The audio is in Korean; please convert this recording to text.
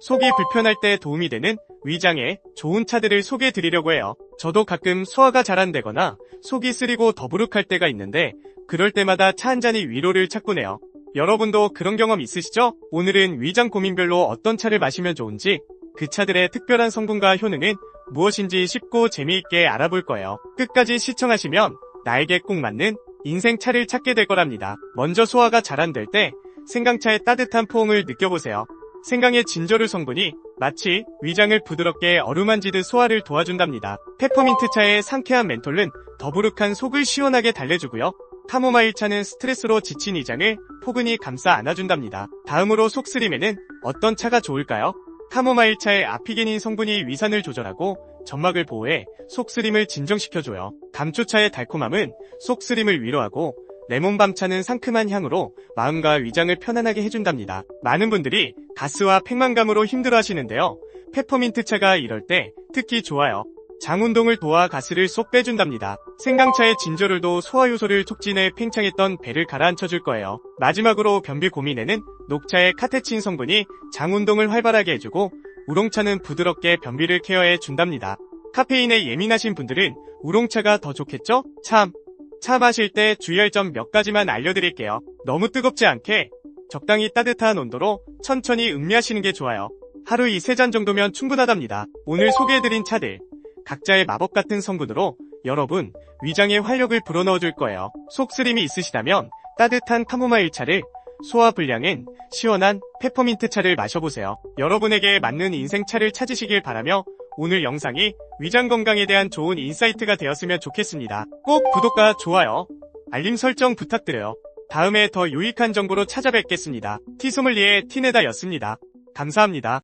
속이 불편할 때 도움이 되는 위장에 좋은 차들을 소개해 드리려고 해요. 저도 가끔 소화가 잘 안 되거나 속이 쓰리고 더부룩할 때가 있는데 그럴 때마다 차 한 잔이 위로를 찾곤 해요. 여러분도 그런 경험 있으시죠? 오늘은 위장 고민별로 어떤 차를 마시면 좋은지 그 차들의 특별한 성분과 효능은 무엇인지 쉽고 재미있게 알아볼 거예요. 끝까지 시청하시면 나에게 꼭 맞는 인생 차를 찾게 될 거랍니다. 먼저 소화가 잘 안 될 때 생강차의 따뜻한 포옹을 느껴보세요. 생강의 진저류 성분이 마치 위장을 부드럽게 어루만지듯 소화를 도와준답니다. 페퍼민트 차의 상쾌한 멘톨은 더부룩한 속을 시원하게 달래주고요. 카모마일 차는 스트레스로 지친 위장을 포근히 감싸 안아준답니다. 다음으로 속쓰림에는 어떤 차가 좋을까요? 카모마일 차의 아피게닌 성분이 위산을 조절하고 점막을 보호해 속쓰림을 진정시켜줘요. 감초차의 달콤함은 속쓰림을 위로하고 레몬밤차는 상큼한 향으로 마음과 위장을 편안하게 해준답니다. 많은 분들이 가스와 팽만감으로 힘들어 하시는데요. 페퍼민트 차가 이럴 때 특히 좋아요. 장 운동을 도와 가스를 쏙 빼준답니다. 생강차의 진저류도 소화효소를 촉진해 팽창했던 배를 가라앉혀줄 거예요. 마지막으로 변비 고민에는 녹차의 카테친 성분이 장 운동을 활발하게 해주고 우롱차는 부드럽게 변비를 케어해 준답니다. 카페인에 예민하신 분들은 우롱차가 더 좋겠죠? 참, 차 마실 때 주의할 점 몇 가지만 알려드릴게요. 너무 뜨겁지 않게 적당히 따뜻한 온도로 천천히 음미하시는 게 좋아요. 하루 이세잔 정도면 충분하답니다. 오늘 소개해드린 차들 각자의 마법 같은 성분으로 여러분 위장에 활력을 불어넣어 줄 거예요. 속쓰림이 있으시다면 따뜻한 카모마일 차를 소화 불량은 시원한 페퍼민트 차를 마셔보세요. 여러분에게 맞는 인생 차를 찾으시길 바라며 오늘 영상이 위장 건강에 대한 좋은 인사이트가 되었으면 좋겠습니다. 꼭 구독과 좋아요, 알림 설정 부탁드려요. 다음에 더 유익한 정보로 찾아뵙겠습니다. 티소믈리의 티네다였습니다. 감사합니다.